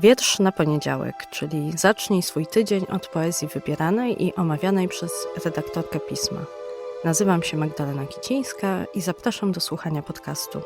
Wiersz na poniedziałek, czyli zacznij swój tydzień od poezji wybieranej i omawianej przez redaktorkę pisma. Nazywam się Magdalena Kicińska i zapraszam do słuchania podcastu.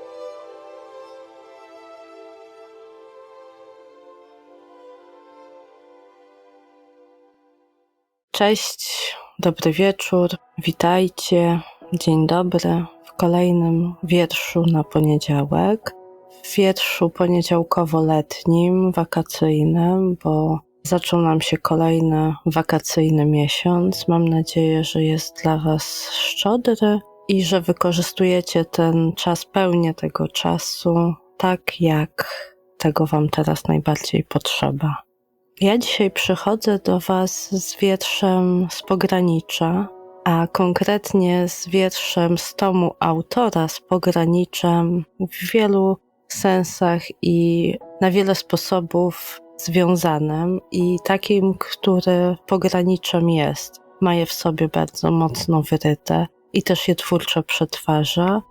Cześć, dobry wieczór, witajcie, dzień dobry w kolejnym wierszu na poniedziałek w wierszu poniedziałkowo-letnim, wakacyjnym, bo zaczął nam się kolejny wakacyjny miesiąc. Mam nadzieję, że jest dla Was szczodry i że wykorzystujecie ten czas, pełnię tego czasu, tak jak tego Wam teraz najbardziej potrzeba. Ja dzisiaj przychodzę do Was z wierszem z pogranicza, a konkretnie z wierszem z tomu autora z pograniczem w wielu sensach i na wiele sposobów związanym i takim, który pograniczem jest. Ma je w sobie bardzo mocno wyryte i też je twórczo przetwarza.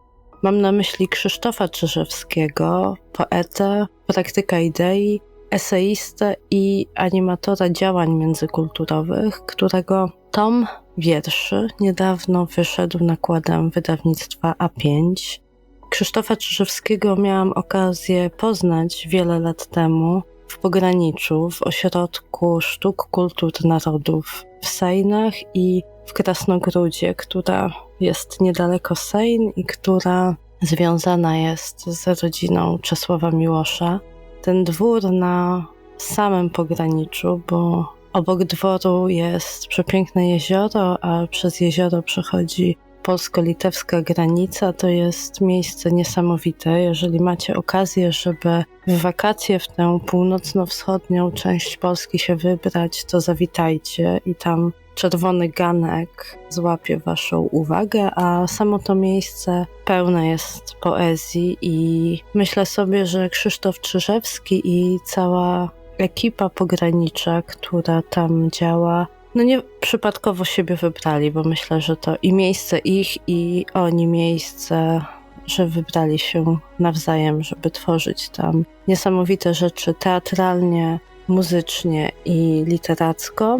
Mam na myśli Krzysztofa Czyżewskiego, poetę, praktyka idei, eseistę i animatora działań międzykulturowych, którego tom wierszy niedawno wyszedł nakładem wydawnictwa A5 Krzysztofa Czyżewskiego miałam okazję poznać wiele lat temu w pograniczu, w Ośrodku Sztuk Kultur Narodów w Sejnach i w Krasnogródzie, która jest niedaleko Sejn i która związana jest z rodziną Czesława Miłosza. Ten dwór na samym pograniczu, bo obok dworu jest przepiękne jezioro, a przez jezioro przechodzi polsko-litewska granica to jest miejsce niesamowite. Jeżeli macie okazję, żeby w wakacje w tę północno-wschodnią część Polski się wybrać, to zawitajcie i tam czerwony ganek złapie Waszą uwagę, a samo to miejsce pełne jest poezji i myślę sobie, że Krzysztof Czyżewski i cała ekipa pogranicza, która tam działa, no nie przypadkowo siebie wybrali, bo myślę, że to i miejsce ich, i oni miejsce, że wybrali się nawzajem, żeby tworzyć tam niesamowite rzeczy teatralnie, muzycznie i literacko.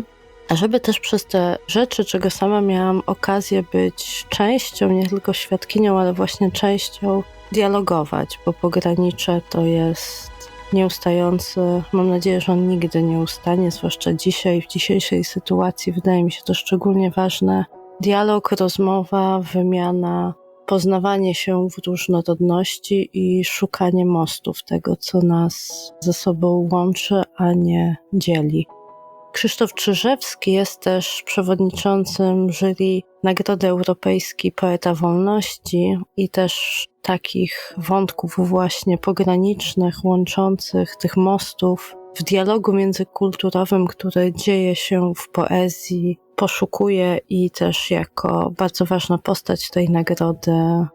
A żeby też przez te rzeczy, czego sama miałam okazję być częścią, nie tylko świadkinią, ale właśnie częścią, dialogować, bo pogranicze to jest nieustający. Mam nadzieję, że on nigdy nie ustanie, zwłaszcza dzisiaj, w dzisiejszej sytuacji. Wydaje mi się to szczególnie ważne. Dialog, rozmowa, wymiana, poznawanie się w różnorodności i szukanie mostów tego, co nas ze sobą łączy, a nie dzieli. Krzysztof Czyżewski jest też przewodniczącym jury Nagrody Europejskiej Poeta Wolności i też takich wątków właśnie pogranicznych, łączących tych mostów w dialogu międzykulturowym, który dzieje się w poezji, poszukuje i też jako bardzo ważna postać tej nagrody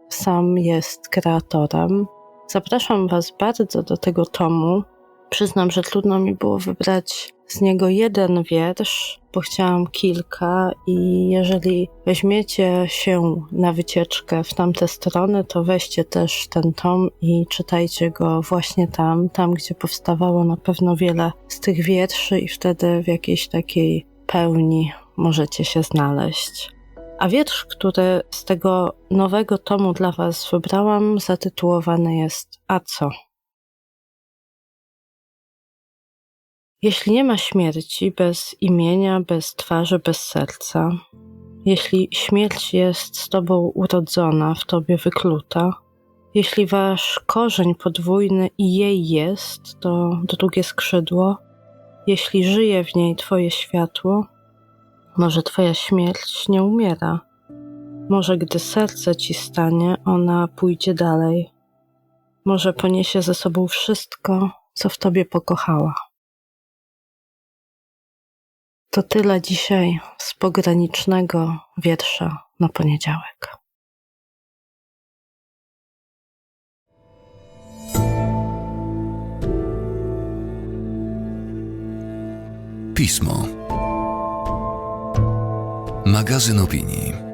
sam jest kreatorem. Zapraszam Was bardzo do tego tomu. Przyznam, że trudno mi było wybrać z niego jeden wiersz, bo chciałam kilka i jeżeli weźmiecie się na wycieczkę w tamte strony, to weźcie też ten tom i czytajcie go właśnie tam, tam gdzie powstawało na pewno wiele z tych wierszy i wtedy w jakiejś takiej pełni możecie się znaleźć. A wiersz, który z tego nowego tomu dla Was wybrałam, zatytułowany jest A co? Jeśli nie ma śmierci bez imienia, bez twarzy, bez serca, jeśli śmierć jest z tobą urodzona, w tobie wykluta, jeśli wasz korzeń podwójny i jej jest, to drugie skrzydło, jeśli żyje w niej twoje światło, może twoja śmierć nie umiera. Może gdy serce ci stanie, ona pójdzie dalej. Może poniesie ze sobą wszystko, co w tobie pokochała. To tyle dzisiaj z pogranicznego wiersza na poniedziałek. Pismo. Magazyn opinii.